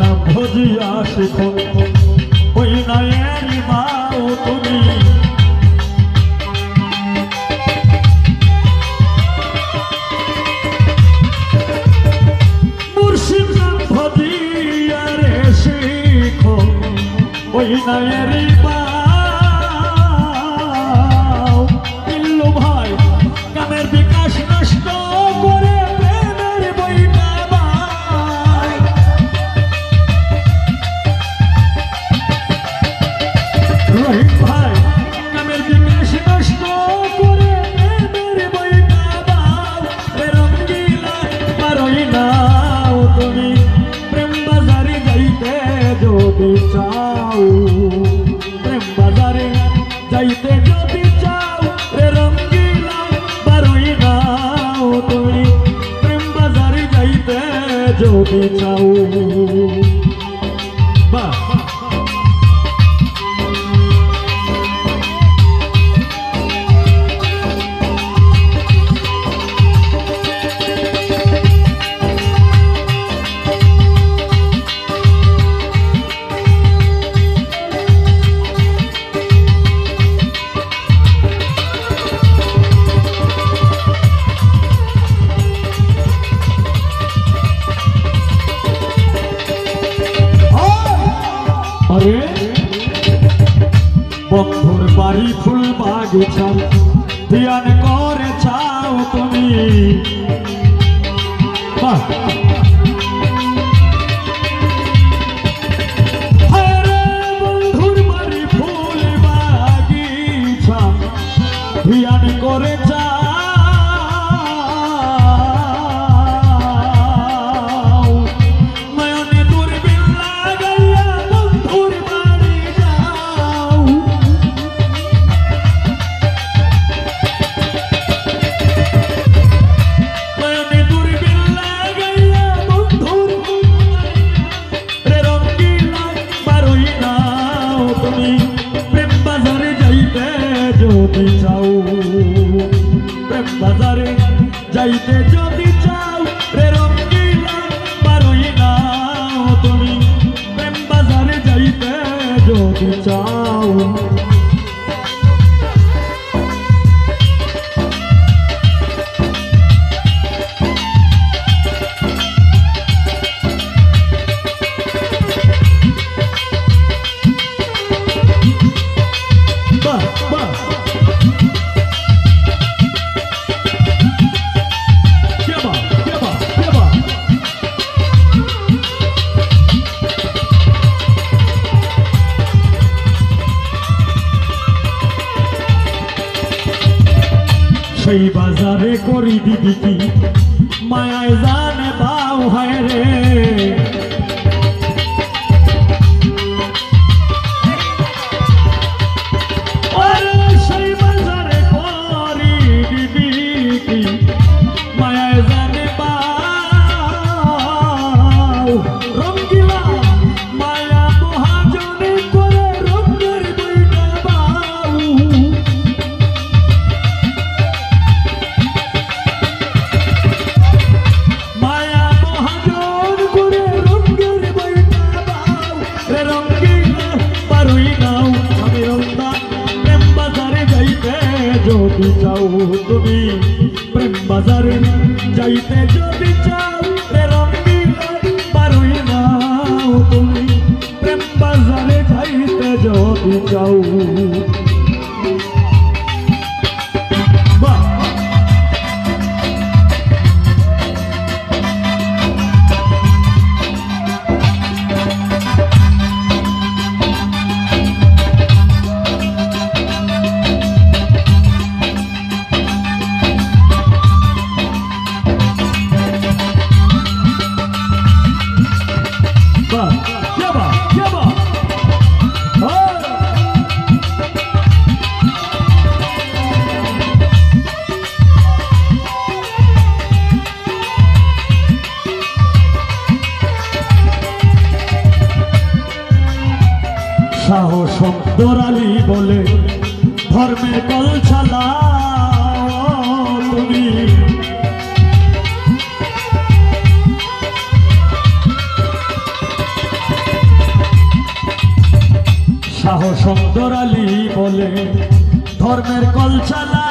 নাম ভজিয়া শেখো ওই নয়ের মাও তুমি। মুর্শিদ নাম ভজিয়া রে শেখো। ওই নয়ের মা যদি চাও। আরে বন্ধুর বাড়ি ফুল বাগিচার ধ্যান করে চাও তুমি। বাহ। যদি চাও প্রেম বাজারে যাইতে যদি চাও রে রঙ্গিলা পারই না তুমি প্রেম বাজারে যাইতে যদি চাও সেই বাজারে করি দিবি কি? মায়ায় জানে বা যদি চাও তুমি প্রেম বাজারে যাইতে যদি চাও তুমি। প্রেম বাজারে যাইতে যদি চাও শাহ শব্দ বলে ধর্মের কল চালা শাহ আলী বলে ধর্মের কলচালা